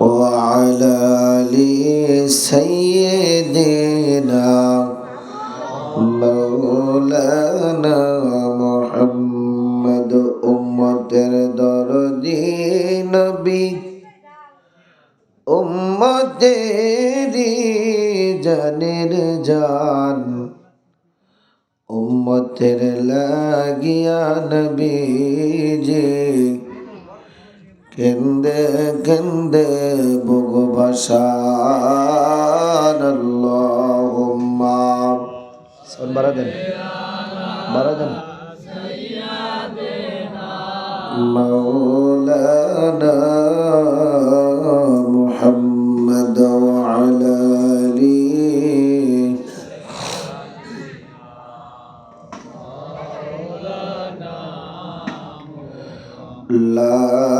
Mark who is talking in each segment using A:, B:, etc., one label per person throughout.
A: وعلى آل سيدنا مولانا محمد উম্মতের দরদি নবী উম্মতেরি জানের জান উম্মতের লাগিয়া নবীজি কেন্দে কেন্দে বগো ভাষার আল্লাহুম্মা সন বারা দেন বারা দেন مولانا محمد وعلى آله لا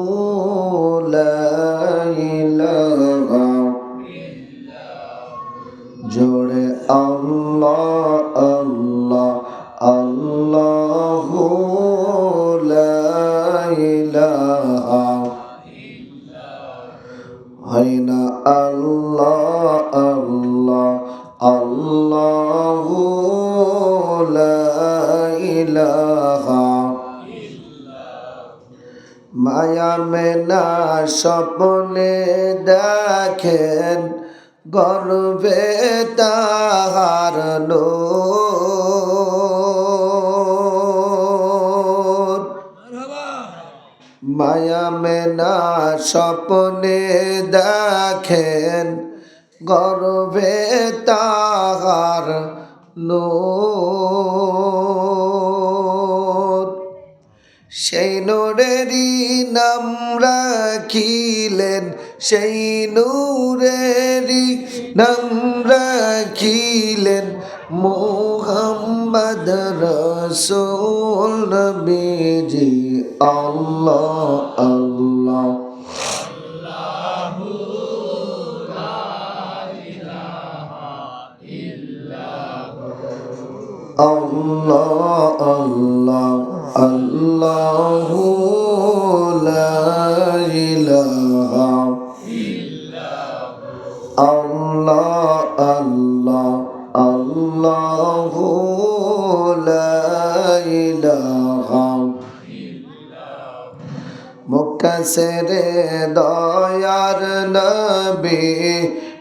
A: আল্লাহ লা ইলাহা মায়া মেনা স্বপ্নে দেখেন গর্বে তাহার মায়া মেনা স্বপ্নে দেখেন গর্বে তাহার নূর সেই নূরেরই নাম রাখিলেন, সেই নূরেরই নাম রাখিলেন মোহাম্মদ রসুল আল্লাহ আল্লাহ মুকাসরে দয়ার নবী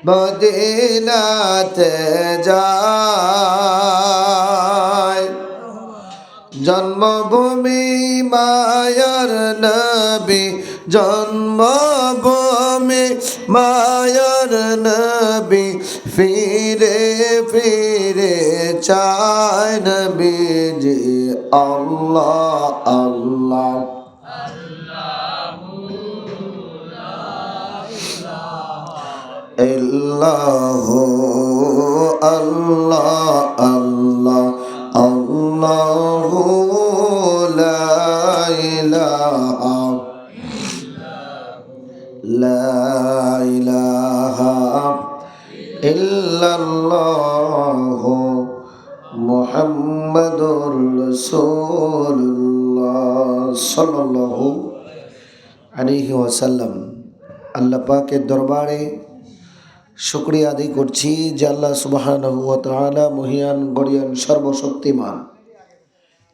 A: মদিনাতে যায় জন্মভূমি মায়ার নবী, জন্মভূমি মায়ার নবী, ফিরে ফিরে চায় নবীজি আল্লাহ আল্লাহ। ইল্লাহ আল্লাহ আল্লাহ আল্লাহ। ইল্লাল্লাহ মুহাম্মাদুর রাসূলুল্লাহ সাল্লাল্লাহু আলাইহি ওয়াসাল্লাম। আল্লাহ পাকের দরবারে শুক্রিয়া আদায় করছি যে আল্লাহ সুবাহান মহিয়ান গরিয়ান সর্বশক্তিমান,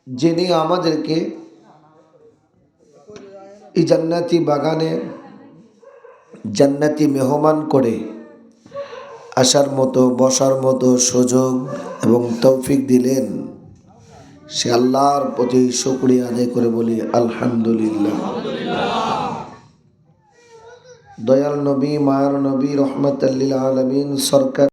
A: যিনি আমাদেরকে এই জান্নাতি বাগানে জান্নাতি মেহমান করে আসার মতো, বসার মতো সুযোগ এবং তৌফিক দিলেন। সে আল্লাহর প্রতি শুক্রিয়া আদায় করে বলি, আলহামদুলিল্লাহ। দয়াল নবী, মায়ার নবী রহমতাল্লিল আলমিন, সরকার